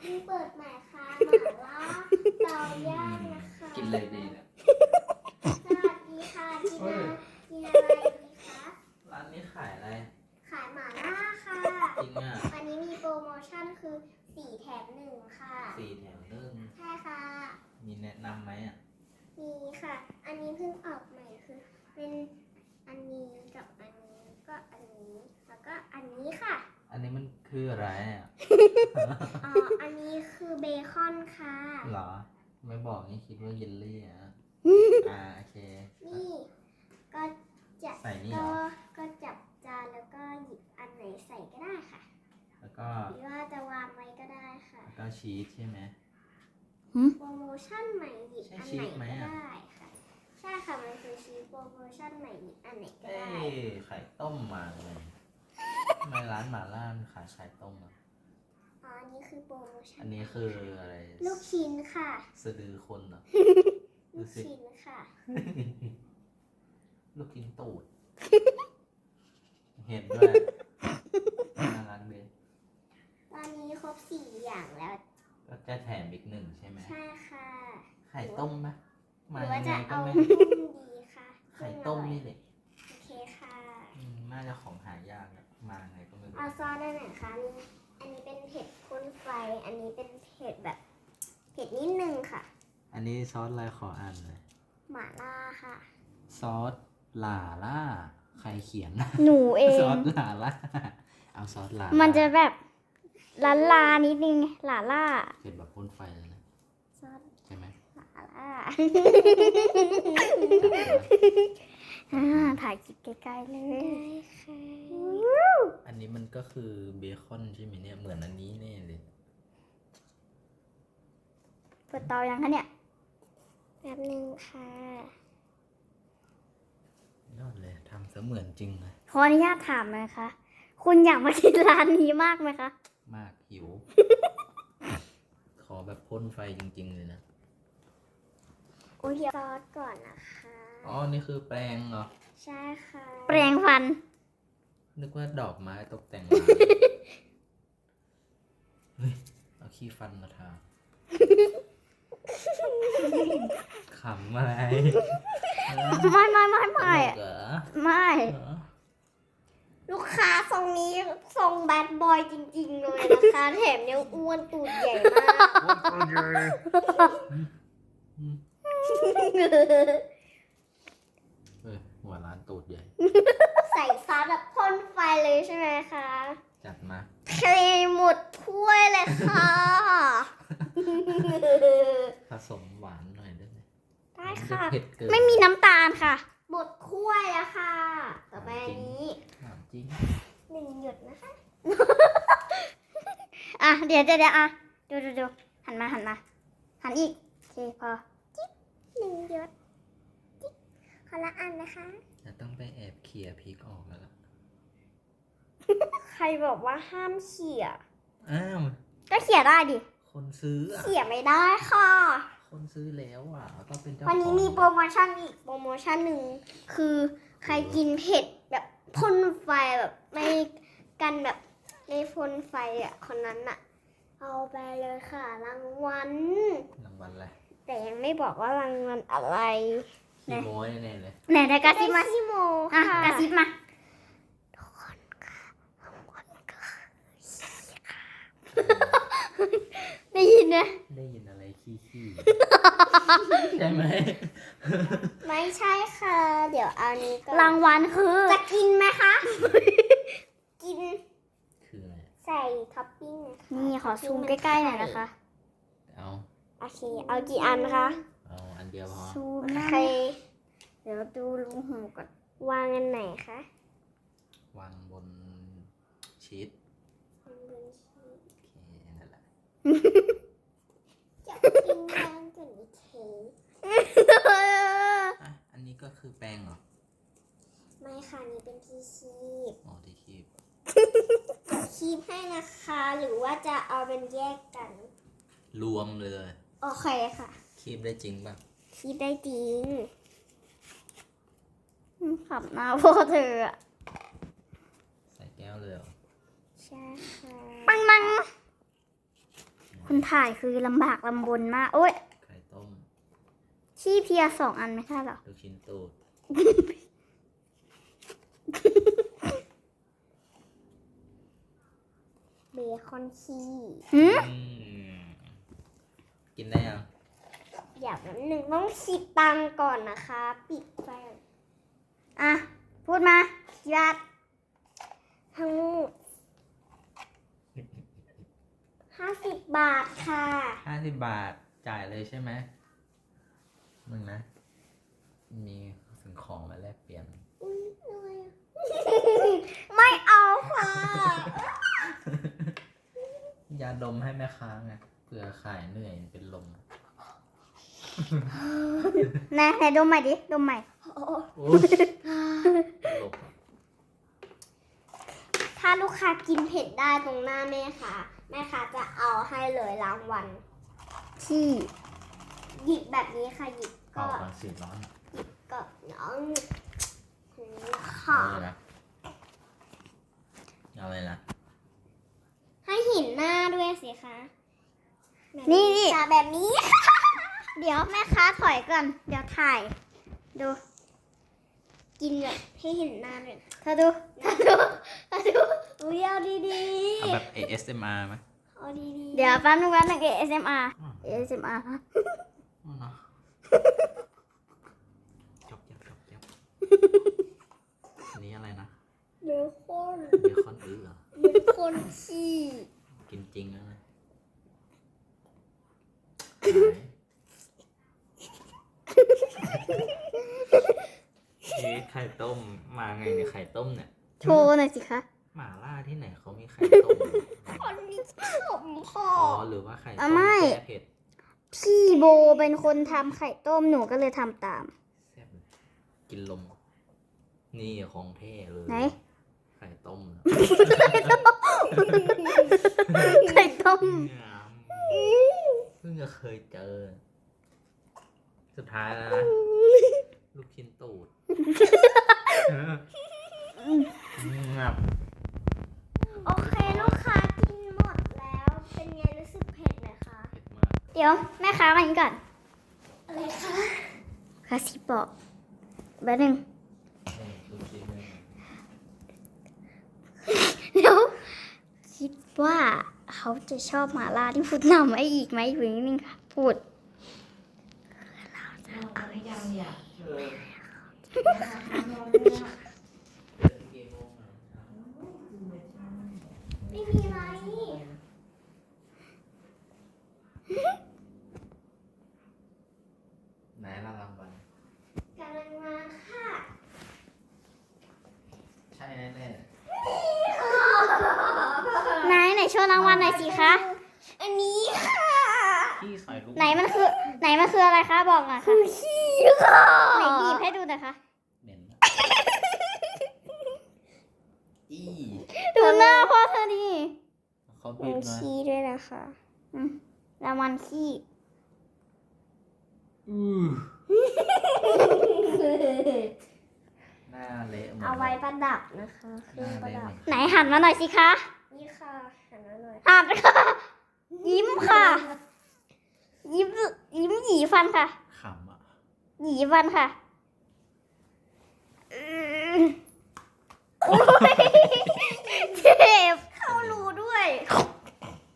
เพิ่งเปิดใหม่ค่ะหม่าล่าเตาย่างนะคะกินเลยดีเนี่ยสวัสดีค่ะกินอะไรกินอะไรดีคะร้านนี้ขายอะไร ขายหม่าล่าค่ะจริงอะวันนี้มีโปรโมชั่นคือสี่แถมหนึ่งค่ะสี่แถวหนึ่งใช่ค่ะ มีแนะนำไหมอะมีค่ะ อันนี้เพิ่งออกใหม่คือ เป็นอันนี้กับอันนี้ก็อันนี้แล้วก็อันนี้ค่ะ อันนี้มันคืออะไรอะ อ๋ออันนี้คือเบคอนค่ะ เหรอ ไม่บอกนี่คิดว่าเยลลี่อะอ่าโอเค นี่ ก็จะใส่นี่เหรก็อ ก็จับจานแล้วก็หยิบอันไหนใส่ก็ได้ค่ะ แล้วก็หรือว่าจะวางไว้ก็ได้ค่ะ แล้วก็ชีสใช่ไหม โปรโมชั่นใหม่หยิบใช่อันชีไหนสไหมก็อะได้ค่ะ ใช่ค่ะมันคือชีสโปรโมชั่นใหม่หยิบอันไหนก็เอ้ได้ ยไข่ต้มมาเลยทำไมร้านหม่าล่ามันขายไข่ต้มอะ อ๋ออันนี้คือโปรโมชั่นอันนี้คืออะไร ลูกชิ้นค่ะ สะดือคนเหรอลูดูกสิ ชิ้นค่ะ ลูกชิ้นตูด เห็นด้วยน่ารักดีตอนนี้ครบสี่อย่างแล้ว ก็จะแถมอีกหนึ่งใช่ไหมใช่ค่ะ ไข่ต้มไหมหมารือว่ายังไงจะก็เอาไม่กุ้งดีค่ะไข่ต้มนี่กุ้งอร่อยเด็กโอเคค่ะน่าจะของหายากอะมาไงก็ไม่รู้เอาซอสได้ไหนคะนี่อันนี้เป็นเผ็ดพ่นไฟ อันนี้เป็นเผ็ดแบบเผ็ดนิดนึงค่ะ อันนี้ซอสอะไรขออ่านเลยหม่าล่าค่ะ ซอสลาล่า ใครเขียนหนูเอซองสลาล่า เอาซอสลามัมันจะแบบลาลานิดนึงหลาล่าเผ็ดแบบพ่นไฟเลยนะซอสใช่ไหมหม่าล่าอ่าถ่ายคลิปใกล้ๆเลยได้ค่ะ อันนี้มันก็คือเบคอนใช่ไหมเนี่ย เหมือนอันนี้แน่เลย เปิดเตายังคะเนี่ย แป๊บนึงค่ะ ยอดเลยทำเสมือนจริงเลยขออนุญาตถามหนะคะ คุณอยากมากินร้านนี้มากไหมคะ มากหิว ขอแบบพ่นไฟจริง ๆ เลยนะ โอ้ยซอสก่อนนะคะ อ๋อ นี่คือแปลงเหรอ ใช่ค่ะแปรงฟัน นึกว่าดอกไม้ตกแต่งร้าน เฮ้ย เอาขี้ฟันมาทา ขำอะไรเออไม่ไม่ไม่ตไม่ลกเหรอไม่ เหรอลูกค้าทรงนี้ทรงแบดบอยจริง ๆ เลยนะคะแถมยังอ้วนตูดใหญ่มากอืมเฮ้ยหัวร้านตูดใหญ่ ใส่ซอสแบบพ่นไฟเลยใช่ไหมคะจัดมาเทหมดถ้วยเลยค่ะ ผสมหวานหน่อยได้ไหมได้ค่ะ เผ็ดเกินไม่มีน้ำตาลค่ะหมดถ้วยแล้วค่ะ ต่อไปอันนี้ถามจริงหนึ่งหยดนะคะ อะ เดี๋ยวเดี๋ยวเดี๋ยวอะดูดูดูหันมาหันมา หันอีก โอเคพอหนึ่งหยด จิ๊กคนละอันนะคะจะต้องไปแอบเขี่ยพริกออกแล้วล่ะ ใครบอกว่าห้ามเขี่ย อ้าว ก็เขี่ยได้ดิ คนซื้ออะเขี่ยไม่ได้ค่ะ คนซื้อแล้วอะก็เป็นเจ้าวันนี้ของมีโปรโมชั่นอีกโปรโมชั่นหนึ่งคือใครกินเผ็ดแบบพ่นไฟแบบไม่กันแบบไม่พ่นไฟอะคนนั้นอะ เอาไปเลยค่ะรางวัลรางวัลอะไรแต่ยังไม่บอกว่ารางวัลอะไร ขี้โม้แน่ๆเลย ไหนไหนกระซิบมาได้ขี้โมอะค่ะ กระซิบมา ได้ยิ นนะ ได้ยินอะไรขี้ขี้ใช่ไหม ไม่ใช่ค่ะ เดี๋ยวเอานี้ก่อนรางวัลคือ จะกินไหมคะ กินคืออะไร ใส่ท็อปปิ้งนะคะนี่ขอซูมใกล้ๆหน่อยนะคะ เอา โอเค เอากี่อันคะ เอาอันเดียวพอ ซูมโอนะเคเดี๋ยวดูลุงหูก่อน วางอันไหนคะวางบนชีสวางบนชีสโอเคนั่นแหละจะ กินแป้งก่อนอีกทีอะอันนี้ก็คือแป้งเหรอไม่ค่ะนี่เป็นที่คีบอ๋อที่คีบคีบให้นะคะ หรือว่าจะเอาเป็นแยกกัน รวมเลย โอเคค่ะ คีบได้จริงป่ะ คีบได้จริงขับหน้าพ่อเธออะใส่แก้วเลยเหรอใช่ค่ะปังมัง คนถ่ายคือลำบากลำบนมาก โอ้ยไข่ต้ม ขี้เพียสองอันไม่ใช่เหรอ ลูกชิ้นตูดเบคอนขี้หืมอืมกินได้ยังเดี๋ยวแป๊บหนึ่งต้องคิดตังค์ก่อนนะคะ ปิดไฟก่อนอะ พูดมากี่บาททั้งหมด ห้าสิบบาทค่ะห้าสิบบาทจ่ายเลยใช่ไหมมึงนะ มีสิ่งของมาแลกเปลี่ยน อุ๊ยอะไรอะไม่เอาค่ะยาดมให้แม่ค้าไงเผื่อขายเหนื่อยเป็นลมไหนไหนดมใหม่ดิดมใหม่อุ๊ยตลกอะถ้าลูกค้ากินเผ็ดได้ตรงหน้าแม่ค่ะ แม่ค้าจะเอาให้เลยรางวัลขี้หยิบแบบนี้ค่ะหยิบเป่าก็ก่อนสิร้อนก็น้องนี่เอาค่ะเลยนะเอาเลยนะให้เห็นหน้าด้วยสิคะแบบนี่นี่ จะแบบนี้ เดี๋ยวแม่ค้าถอยก่อน เดี๋ยวถ่าย ดู กินแบบให้เห็นหน้าด้วยเธอดูมาดูมาดู อุ้ยเอาดีเอาแบบ ASMR ไหมๆเอาดีๆ เดี๋ยวแป๊บนึงแป๊บนึง ASMR อืม ASMR เอาเนาะจบจบจบจบอันนี้อะไรนะเบคอนเบคอนอื้อเหรอเบคอนขี้กินจริงแล้วนะไหนเอ๊ะไข่ต้มมาไงเนี่ยไข่ต้มเนี่ย โชว์หน่อยสิคะหม่าล่า ที่ไหนเขามีไข่ต้มคนนี้ผมพ่ออ๋อหรือว่าไข่ต้อะมไม่แก้เผ็ดพี่โบเป็นคนทำไข่ต้มหนูก็เลยทำตามแซ่บกินลม นี่ของเท่เลยไหนไข่ต้มไข่ต้มเพิ่งจะเคยเจอ สุดท้ายแล้วนะลูกชิ้นตูดงับ โอเคลูกค้ากินหมดแล้ว เป็นไงรู้สึกเผ็ดไหมคะ เผ็ดมากเดี๋ยวแม่ค้ามาอีกก่อนอะไรคะคาสิบอกแป๊บนึงนี่ลูกชิ้นเนี่ยเดี๋ยวคิดว่าเขาจะชอบหมาล่าที่พูดนำไว้อีกไหมอยู่นิ่งๆค่ะ พูดกี่โมงอะ ไม่มีอะไร ไหนละรางวัล กำลังมาค่ะ ใช่แน่ไหนไหนโชว์รางวัลหน่อยสิคะ อันนี้ค่ะๆพี่ใส่ลูกไหนมันคือ ไหนมันคืออะไรคะบอกหน่อยค่ะขี้ค่ะ ไหนหยิบให้ดูหน่อยค่ะเหม็นนะอีดูหน้าพ่อเธอดิเขาบิดมาขี้ด้วยนะคะอืมรางวัลขี้ อือห น้าเละหมดเอาไว้เลยประดับนะคะเคหรื่องน้าประเละดัหบมดไหนหันมาหน่อยสิคะ นี่ค่ะหันมาหน่อยหันค่ะ ยิ้มค่ะ ยิ้มยิ้มหยีฟันค่ะขำอะหยีฟันค่ะอืมโอ๊ยเจ็บเข้ารูด้วยเ